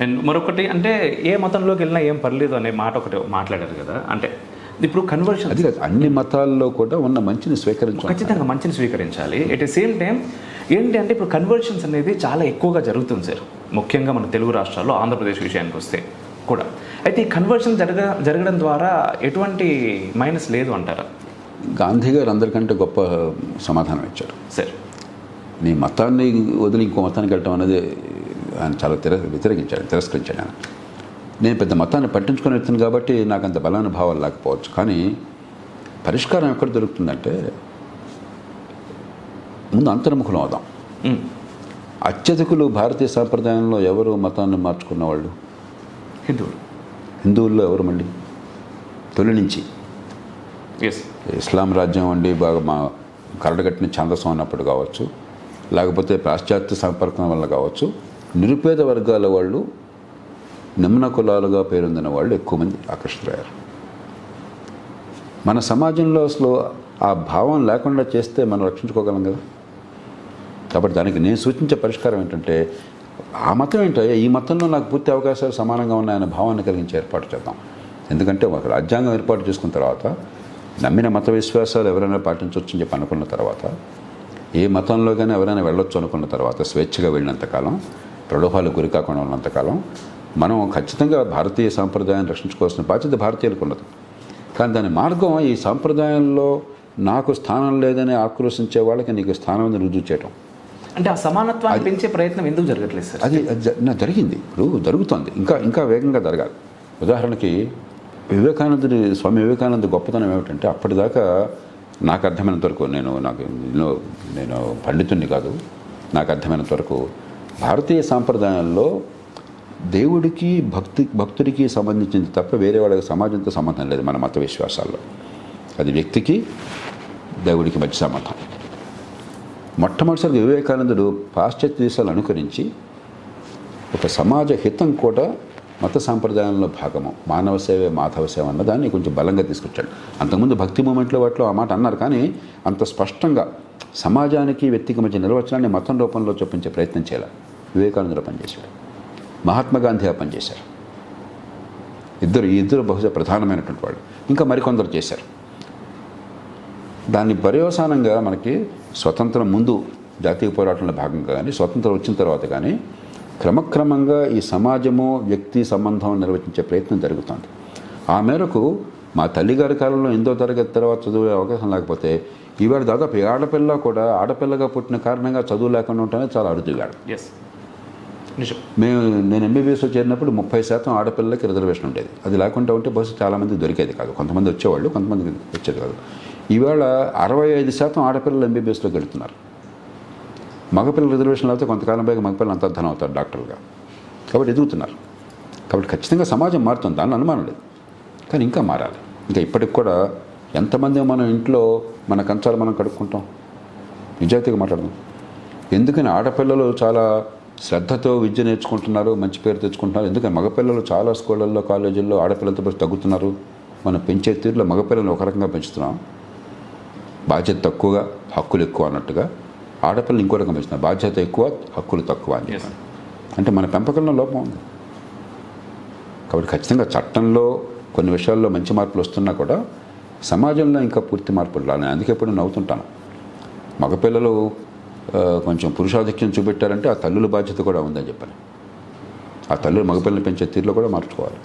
And మరొకటి అంటే ఏ మతంలోకి వెళ్ళినా ఏం పర్లేదు అనే మాట ఒకటి మాట్లాడారు కదా. అంటే ఇప్పుడు కన్వర్షన్ అది కాదు అన్ని మతాల్లో కూడా ఉన్న మంచిని స్వీకరించాలి. ఖచ్చితంగా మంచిని స్వీకరించాలి. ఎట్ ద సేమ్ టైం ఏంటి అంటే ఇప్పుడు కన్వర్షన్స్ అనేది చాలా ఎక్కువగా జరుగుతుంది సార్. ముఖ్యంగా మన తెలుగు రాష్ట్రాల్లో ఆంధ్రప్రదేశ్ విషయానికి వస్తే కూడా. అయితే ఈ కన్వర్షన్ జరగ జరగడం ద్వారా ఎటువంటి మైనస్ లేదు అంటారా? గాంధీ గారు అందరికంటే గొప్ప సమాధానం ఇచ్చారు. సార్. నీ మతాన్ని వదిలి ఇంకో మతానికి వెళ్ళటం అనేది ఆయన చాలా తిర వ్యతిరేకించాడు తిరస్కరించాడు. ఆయన నేను పెద్ద మతాన్ని పట్టించుకొని వెళ్తాను కాబట్టి నాకు అంత బలాన భావాలు లేకపోవచ్చు. కానీ పరిష్కారం ఎక్కడ దొరుకుతుందంటే ముందు అంతర్ముఖులం అవుదాం. అత్యధికులు భారతీయ సాంప్రదాయంలో ఎవరు మతాన్ని మార్చుకున్న వాళ్ళు హిందువులు. హిందువుల్లో ఎవరు మళ్ళీ? తొలి నుంచి. ఇస్లాం రాజ్యం అండి బాగా మా కరడగట్టిన ఛాందసం అన్నప్పుడు కావచ్చు లేకపోతే పాశ్చాత్య సంపర్కం వల్ల కావచ్చు నిరుపేద వర్గాల వాళ్ళు నిమ్న కులాలుగా పేరొందిన వాళ్ళు ఎక్కువ మంది ఆకర్షితులయ్యారు. మన సమాజంలో అసలు ఆ భావం లేకుండా చేస్తే మనం రక్షించుకోగలం కదా? కాబట్టి దానికి నేను సూచించే పరిష్కారం ఏంటంటే ఆ మతం ఏంటో ఈ మతంలో నాకు పూర్తి అవకాశాలు సమానంగా ఉన్నాయన్న భావాన్ని కలిగించే ఏర్పాటు చేద్దాం. ఎందుకంటే ఒక రాజ్యాంగం ఏర్పాటు చేసుకున్న తర్వాత నమ్మిన మత విశ్వాసాలు ఎవరైనా పాటించవచ్చు అని చెప్పి అనుకున్న తర్వాత ఏ మతంలో కానీ ఎవరైనా వెళ్ళొచ్చు అనుకున్న తర్వాత స్వేచ్ఛగా వెళ్ళినంతకాలం ప్రలోభాలు గురి కాకుండా ఉన్నంతకాలం మనం ఖచ్చితంగా భారతీయ సాంప్రదాయాన్ని రక్షించుకోవాల్సిన బాధ్యత భారతీయులకు ఉన్నది. కానీ దాని మార్గం ఈ సాంప్రదాయంలో నాకు స్థానం లేదని ఆక్రోశించే వాళ్ళకి నీకు స్థానం ఉందని రుజువు చేయటం. అంటే ఆ సమానత్వాన్ని పెంచే ప్రయత్నం ఎందుకు జరగట్లేదు సార్? అది నా జరిగింది. ఇప్పుడు జరుగుతోంది. ఇంకా ఇంకా వేగంగా జరగాలి. ఉదాహరణకి వివేకానందుడి స్వామి వివేకానంద గొప్పతనం ఏమిటంటే అప్పటిదాకా నాకు అర్థమైనంత వరకు నేను నాకు నేను పండితుడిని కాదు నాకు అర్థమైనంత వరకు భారతీయ సాంప్రదాయంలో దేవుడికి భక్తి భక్తుడికి సంబంధించింది తప్ప వేరే వాళ్ళకి సమాజంతో సంబంధం లేదు మన మత విశ్వాసాల్లో. అది వ్యక్తికి దేవుడికి మధ్య సంబంధం. మొట్టమొదటిసారిగా వివేకానందుడు పాశ్చాత్య దేశాలు అనుకరించి ఒక సమాజ హితం కూడా మత సాంప్రదాయంలో భాగము. మానవ సేవే మాధవ సేవ అన్న దాన్ని కొంచెం బలంగా తీసుకొచ్చాడు. అంతకుముందు భక్తి మూమెంట్లో వాటిలో ఆ మాట అన్నారు కానీ అంత స్పష్టంగా సమాజానికి వ్యక్తికి మధ్య నిర్వచనాన్ని మతం రూపంలో చూపించే ప్రయత్నం చేయాలి. వివేకానందులు పనిచేశాడు. మహాత్మా గాంధీ ఆ పనిచేశారు ఇద్దరు ఈ ఇద్దరు బహుశా ప్రధానమైనటువంటి వాళ్ళు. ఇంకా మరికొందరు చేశారు. దాన్ని పర్యవసానంగా మనకి స్వతంత్రం ముందు జాతీయ పోరాటంలో భాగంగా కానీ స్వతంత్రం వచ్చిన తర్వాత కానీ క్రమక్రమంగా ఈ సమాజము వ్యక్తి సంబంధం నిర్వచించే ప్రయత్నం జరుగుతుంది. ఆ మేరకు మా తల్లిగారి కాలంలో ఎనిమిదో తరగతి తర్వాత చదువు అవకాశం లేకపోతే ఈవేళ దాదాపు ఆడపిల్ల కూడా ఆడపిల్లగా పుట్టిన కారణంగా చదువు లేకుండా ఉంటేనే చాలా అరుదుగాడు. ఎస్ నిజం. మేము నేను ఎంబీబీఎస్లో చేరినప్పుడు ముప్పై శాతం ఆడపిల్లలకి రిజర్వేషన్ ఉండేది. అది లేకుండా ఉంటే బస్సు చాలామంది దొరికేది కాదు. కొంతమంది వచ్చేవాళ్ళు కొంతమంది వచ్చేది కాదు. ఈవేళ అరవై ఐదు శాతం ఆడపిల్లలు ఎంబీబీఎస్లోకి వెళుతున్నారు మగపిల్లల రిజర్వేషన్ లేకపోతే కొంతకాలం పైగా మగపిల్లలు అంతర్ధనం అవుతారు డాక్టర్లుగా. కాబట్టి ఎదుగుతున్నారు. కాబట్టి ఖచ్చితంగా సమాజం మారుతుంది. దాని అనుమానం లేదు. కానీ ఇంకా మారాలి. ఇంకా ఇప్పటికి కూడా ఎంతమంది మనం ఇంట్లో మన కంచాలు మనం కడుక్కుంటాం? నిజాయితీగా మాట్లాడదాం. ఎందుకని ఆడపిల్లలు చాలా శ్రద్ధతో విద్య నేర్చుకుంటున్నారు మంచి పేరు తెచ్చుకుంటున్నారు. ఎందుకంటే మగపిల్లలు చాలా స్కూళ్ళల్లో కాలేజీల్లో ఆడపిల్లలతో పాటు తగ్గుతున్నారు. మనం పెంచే తీరులో మగపిల్లలు ఒక రకంగా పెంచుతున్నాం. బాధ్యత తక్కువగా హక్కులు ఎక్కువ అన్నట్టుగా ఆడపిల్లలు ఇంకో రకంగా పెంచుతున్నాం. బాధ్యత ఎక్కువ హక్కులు తక్కువ అని అంటే మన పెంపకంలో లోపం ఉంది. కాబట్టి ఖచ్చితంగా చట్టంలో కొన్ని విషయాల్లో మంచి మార్పులు వస్తున్నా కూడా సమాజంలో ఇంకా పూర్తి మార్పులు రాని అందుకే ఇప్పుడు నవ్వుతుంటాను. మగపిల్లలు కొంచెం పురుషాధిక్యం చూపెట్టారంటే ఆ తల్లుల బాధ్యత కూడా ఉందని చెప్పాను ఆ తల్లులు మగపిల్లలు పెంచే తీరులో కూడా మార్చుకోవాలి.